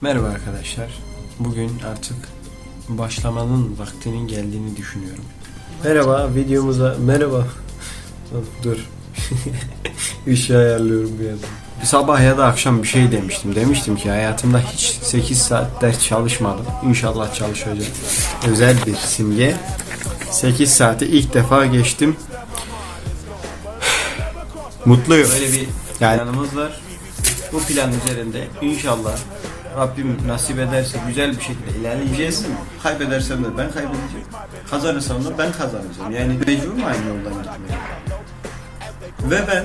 Merhaba arkadaşlar. Bugün artık başlamanın vaktinin geldiğini düşünüyorum. Merhaba videomuza merhaba. Dur. Işığı ayarlıyorum bir yandan. Sabah ya da akşam bir şey demiştim. Demiştim ki hayatımda hiç 8 saat ders çalışmadım. İnşallah çalışacağım. Özel bir simge. 8 saati ilk defa geçtim. Mutluyum. Böyle bir Yani- planımız var. Bu plan üzerinde inşallah Rabbim nasip ederse güzel bir şekilde ilerleyeceğiz. Kaybedersem de ben kaybedeceğim. Kazanırsam da ben kazanacağım. Yani mecburum aynı yoldan gitmeye. Ve ben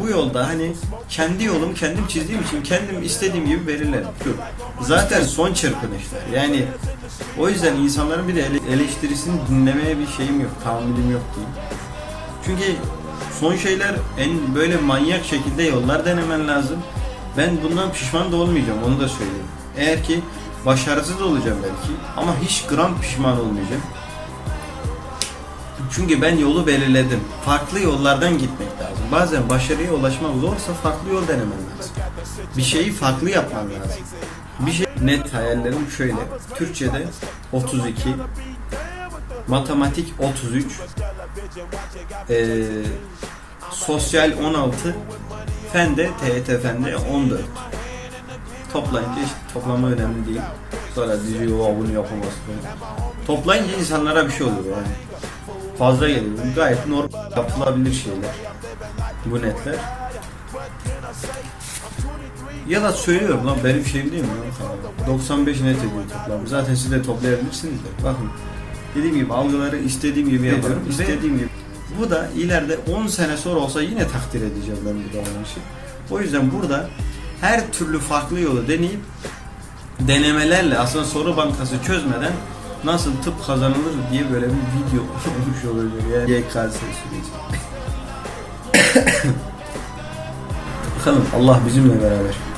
bu yolda hani kendi yolumu kendim çizdiğim için kendim istediğim gibi belirlerim. Zaten son çırpınışlar. Yani o yüzden insanların bir de ele- eleştirisini dinlemeye bir şeyim yok, tahammülüm yok diyeyim. Çünkü son şeyler en böyle manyak şekilde yollar denemen lazım. Ben bundan pişman da olmayacağım onu da söyleyeyim. Eğer ki başarısız olacağım belki ama hiç gram pişman olmayacağım. Çünkü ben yolu belirledim. Farklı yollardan gitmek lazım. Bazen başarıya ulaşmak zorsa farklı yol denemen lazım. Bir şeyi farklı yapman lazım. Bir şey net hayallerim şöyle. Türkçe'de 32, matematik 33, eee sosyal 16, fen de TET fen de 14. Toplayınca işte toplama önemli değil. Sonra diyor "Aa, bunu yapamaz. Toplayınca insanlara bir şey oluyor yani. Fazla geliyor. Gayet normal yapılabilir şeyler. Bu netler. Ya da söylüyorum lan benim şeyim değil mi? lan? 95 net ediyor toplam. Zaten siz de toplayabilirsiniz de. Bakın dediğim gibi algıları istediğim gibi yapıyorum. Ve- istediğim gibi. Bu da ileride 10 sene sonra olsa yine takdir edeceğim ben bu davranışı. O yüzden burada her türlü farklı yolu deneyip denemelerle aslında soru bankası çözmeden nasıl tıp kazanılır diye böyle bir video olmuş olacak yani YKS süreci. Bakalım Allah bizimle beraber.